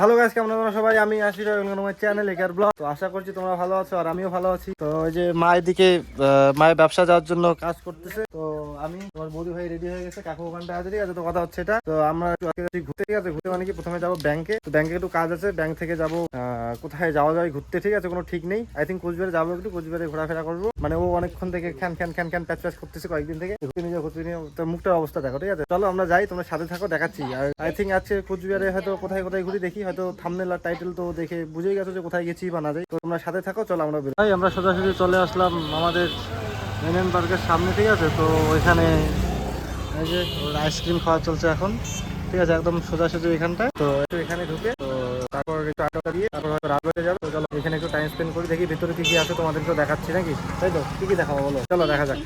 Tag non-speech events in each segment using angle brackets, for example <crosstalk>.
Hello guys কেমন আছো সবাই? আমি আসি আমার চ্যানেল একার ব্লগ তো আশা করছি তোমরা ভালো আছো আর আমিও ভালো আছি। তো ওই যে মা এদিকে আহ, মায়ের ব্যবসা যাওয়ার জন্য কাজ করতেছে। তো আমি তোমার বৌদি ভাই রেডি হয়ে গেছে কাকু ওখানটা আছে ঠিক আছে? তো কথা হচ্ছে এটা। তো আমরা ঘুরতে ঠিক আছে? ঘুরতে মানে কি প্রথমে যাব ব্যাংকে তো ব্যাংকে একটু কাজ আছে ব্যাংক থেকে যাব কোথায় যাওয়া যায় ঘুরতে ঠিক আছে? কোনো ঠিক নেই। আই থিঙ্ক কোচবিহারে যাব একটু কোচবিহারে ঘোরাফেরা করব। মানে ও অনেকক্ষণ থেকে খ্যান খ্যান খ্যান খ্যান প্যাচ প্যাচ করতেছে কয়েকদিন থেকে। ঘুরতে নিয়ে যাও, ঘুরতে নিয়ে। তো মুখটার অবস্থা দেখো ঠিক আছে? চলো আমরা যাই তোমরা সাথে থাকো দেখাচ্ছি। আর আই থিঙ্ক আজকে কোচবিহারে হয়তো কোথায় কোথায় ঘুরি দেখি, হয়তো থামনেল আর টাইটেল তো দেখে বুঝেই গেছো যে কোথায় গেছি বা না যাই। তো তোমরা সাথে থাকো, চলো আমরা বেরোই। আমরা সোজাসুজি চলে আসলাম আমাদের মেনন পার্কের সামনে, ঠিক আছে? তো ওইখানে এই যে ওর আইসক্রিম খাওয়া চলছে এখন, ঠিক আছে? একদম সোজাসুজি এখানটায় তো একটু এখানে ঢুকে, তো তারপর একটু আটা দিয়ে তারপর হয়তো রাত হয়ে যাবে। চলো, এখানে একটু টাইম স্পেন্ড করি, দেখি ভিতরে কি কি আছে তোমাদেরকে দেখাচ্ছি, নাকি? তাই তো? কি কি দেখাবো বলো? চলো, দেখা যাক।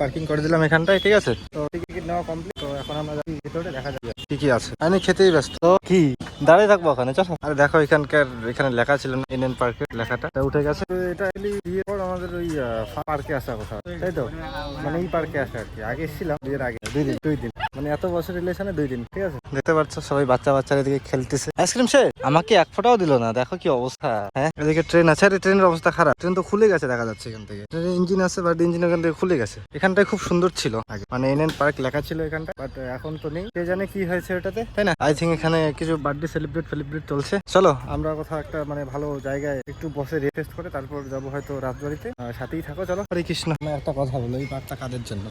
পার্কিং করে দিলাম এখানটায়, ঠিক আছে? তো টিকিট নেওয়া কমপ্লিট তো এখন আমরা ভিতরে, দেখা যাবে কি কি আছে। আমি খেতেই ব্যস্ত। কি? দাঁড়িয়ে থাকব ওখানে, চলো। আরে দেখো, এখানকার, এখানে লেখা ছিল না এনএন পার্কের লেখাটা। উঠে গেছে। এটা এলি বিয়ের পর আমাদের ওই পার্কে আসা কথা। তাই তো? মানে এই পার্কে আসা আর কি। আগে এসেছিলাম বিয়ের আগে। দুই দিন দুই দিন। মানে এত বছর রিলেশনে দুই দিন ঠিক আছে? দেখতে পাচ্ছ সবাই বাচ্চা বাচ্চারা এদিকে খেলতেছে। আইসক্রিম সে আমাকে এক ফোঁটাও দিল না দেখো কি অবস্থা। হ্যাঁ এদিকে ট্রেন আছে আরে ট্রেনের অবস্থা খারাপ। ট্রেন তো খুলে গেছে দেখা যাচ্ছে এখান থেকে। ট্রেনের ইঞ্জিন আছে বাট ইঞ্জিন এখান থেকে খুলে গেছে। এখানটায় খুব সুন্দর ছিল আগে। মানে এনএন পার্ক লেখা ছিল এখানটা বাট এখন তো নেই। কে জানে কি হয়েছে ওটাতে তাই না? আই থিঙ্ক এখানে কিছু বার্থডে সেলিব্রেট ফেলিব্রেট চলছে। চলো আমরা কোথাও একটা মানে ভালো জায়গায় একটু বসে রেস্ট করে তারপর যাব হয়তো রাজবাড়িতে। সাথেই থাকো চলো। হরে কৃষ্ণ। আমি একটা কথা বলো এই পার্কটা কাদের জন্য? জন্য।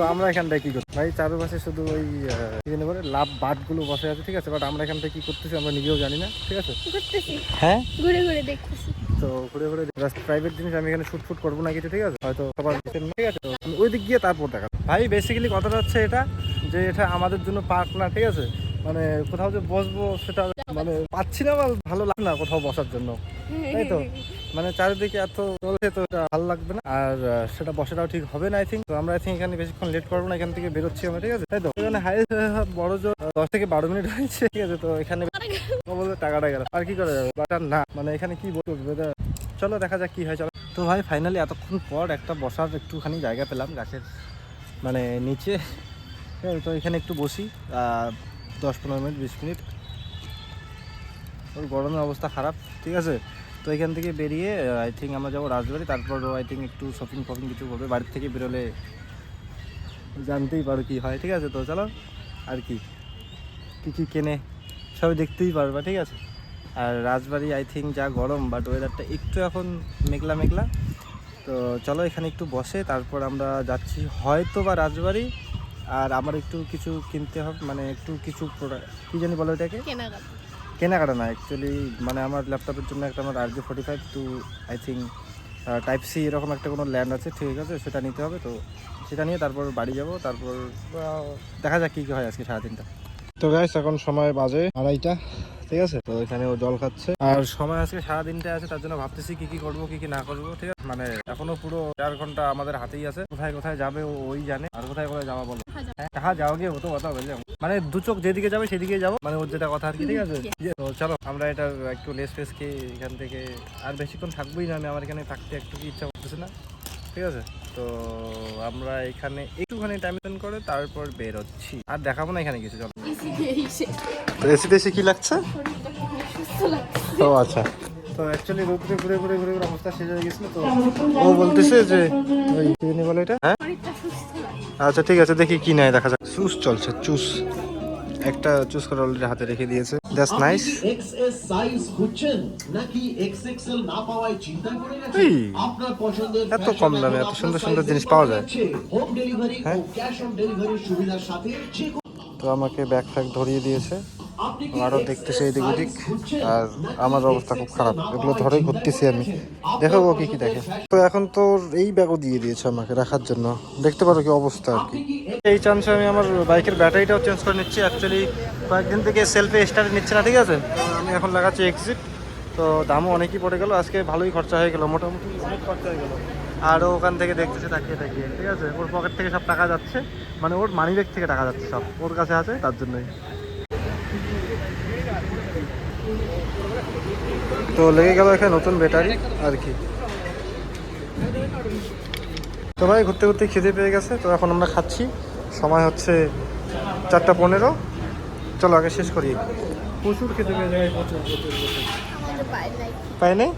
তো আমরা এখানটায় কি করি ভাই চারপাশে শুধু ওই আহ, কি জানি বলে লাভ বসে আছে ঠিক আছে? বাট আমরা এখান থেকে কি করতেছি আমরা নিজেও জানি না ঠিক আছে? হ্যাঁ? ঘুরে ঘুরে দেখতেছি। তো ঘুরে ঘুরে প্রাইভেট জিনিস আমি এখানে শুট ফুট করব না কিছু ঠিক আছে? হয়তো সবার ঠিক আছে? ওই দিক গিয়ে তারপর দেখা ভাই বেসিক্যালি কথাটা হচ্ছে এটা যে এটা আমাদের জন্য পার্ক না ঠিক আছে? মানে কোথাও যে বসবো সেটা মানে পাচ্ছি না বা ভালো লাগে না কোথাও বসার জন্য। তাই তো? মানে চারিদিকে এত চলছে তো এটা ভালো লাগবে না। আর সেটা বসাটাও ঠিক হবে না আই থিঙ্ক তো আমরা আই থিঙ্ক এখানে বেশিক্ষণ লেট করব না এখান থেকে বেরোচ্ছি আমরা ঠিক আছে? তাই তো? এখানে হাই বড় জোর দশ থেকে বারো মিনিট হয়েছে ঠিক আছে? তো এখানে বলতে টাকাটা গেল। আর কি করা যাবে? বাট না। মানে এখানে কি বলব চলো দেখা যাক কি হয় চলো। তো ভাই ফাইনালি এতক্ষণ পর একটা বসার একটুখানি জায়গা পেলাম গাছের মানে নিচে। ঠিক আছে, তো এখানে একটু বসি দশ পনেরো মিনিট বিশ মিনিট। ওর গরমের অবস্থা খারাপ ঠিক আছে? তো এখান থেকে বেরিয়ে আই থিঙ্ক আমরা যাব রাজবাড়ি তারপর আই থিঙ্ক একটু শপিং ফপিং কিছু করবে। বাড়ির থেকে বেরোলে জানতেই পারো কি হয়, ঠিক আছে? তো চলো, আর কি? কী কী কেনে, সবাই দেখতেই পারবা, ঠিক আছে? আর রাজবাড়ি আই থিঙ্ক যা গরম বাট ওয়েদারটা একটু এখন মেঘলা মেঘলা। তো চলো, এখানে একটু বসে, তারপর আমরা যাচ্ছি হয়তো বা রাজবাড়ি। আর আমার একটু কিছু কিনতে হবে মানে একটু কিছু প্রোডাক্ট কী জানি বলো এটাকে? কেনাকাটা না অ্যাকচুয়ালি মানে আমার ল্যাপটপের জন্য একটা আমার R G forty five two I think type C এরকম একটা কোনো ল্যান্ড আছে, ঠিক আছে, সেটা নিতে হবে, তো সেটা নিয়ে তারপর বাড়ি যাব, তারপর দেখা যাক কী কী হয় আজকে সারাদিনটা। তো গাইস এখন সময় বাজে আড়াইটা। ঠিক আছে? তো এখানে ও জল খাচ্ছে। আর সময় আজকে সারাদিনটা আছে তার জন্য ভাবতেছি কি কি করব কি কি না করব ঠিক আছে? মানে এখনও পুরো চার ঘণ্টা আমাদের হাতেই আছে। কোথায় কোথায় যাবে ও ওই জানে। আর কোথায় কোথায় যাওয়া বলো? হ্যাঁ কাহা যাওগে ও তো কথা বললে মানে দু চোখ যেদিকে যাবে সেদিকে যাব। মানে ওর যেটা কথা আর কি ঠিক আছে? <laughs> তো চলো আমরা এটা একটু লেস ফেস খেয়ে এখান থেকে আর বেশিক্ষণ থাকবোই না আমি আমার এখানে থাকতে একটু কি ইচ্ছা করতেছে না ঠিক আছে? তো আমরা এখানে একটুখানি টাইম স্পেন্ড করে তারপর বের হচ্ছি আর দেখাবো না এখানে কিছু চলো। এসিতে এসে কি লাগছে? ও আচ্ছা। তো অ্যাকচুয়ালি রোদ্রে ঘুরে ঘুরে ঘুরে ঘুরে অবস্থা শেষ হয়ে গেছিল তো ও বলতেছে যে ওই কি বলে এটা? হ্যাঁ? আচ্ছা ঠিক আছে দেখি কি নেয় দেখা যাক। চুস চলছে চুস। একটা চুস করে অলরেডি হাতে রেখে দিয়েছে। দ্যাটস নাইস এক্সএস সাইজ খুঁজছেন? নাকি এক্সএক্সএল না পাওয়ায় চিন্তা করে গেছেন? আপনার পছন্দের এত কম দামে এত সুন্দর সুন্দর জিনিস পাওয়া যায়। হোম ডেলিভারি ও হ্যাঁ? ক্যাশ অন ডেলিভারির সুবিধার সাথে যে কোনো- তো আমাকে ব্যাগ ফ্যাগ ধরিয়ে দিয়েছে। আরও দেখতেছে এদিক ওদিক। আর আমার অবস্থা খুব খারাপ। এগুলো ধরে ঘুরতেছি আমি। দেখো ও কি কি দেখে। তো এখন তো এই ব্যাগও দিয়ে দিয়েছে আমাকে রাখার জন্য। দেখতে পারো কি অবস্থা আর কি। এই চান্সে আমি আমার বাইকের ব্যাটারিটাও চেঞ্জ করে নিচ্ছি। অ্যাকচুয়ালি কয়েকদিন থেকে সেলফে স্টার্ট নিচ্ছে না ঠিক আছে? আমি এখন লাগাচ্ছি এক্সিট তো দামও অনেকই পড়ে গেল। আজকে ভালোই খরচা হয়ে গেল। মোটামুটি অনেক খরচা হয়ে গেল। আর ওখান থেকে দেখতেছে তাকিয়ে তাকিয়ে ঠিক আছে? ওর পকেট থেকে সব টাকা যাচ্ছে। মানে ওর মানি ব্যাগ থেকে টাকা যাচ্ছে সব ওর কাছে আছে তার জন্যই। তো লেগে গেল এখানে নতুন ব্যাটারি আর কি। তো ভাই ঘুরতে ঘুরতে খিদে পেয়ে গেছে তো এখন আমরা খাচ্ছি। সময় হচ্ছে চারটা পনেরো। চলো আগে শেষ করি। প্রচুর খেতে পেয়ে যায় প্রচুর প্রচুর পাই নাই?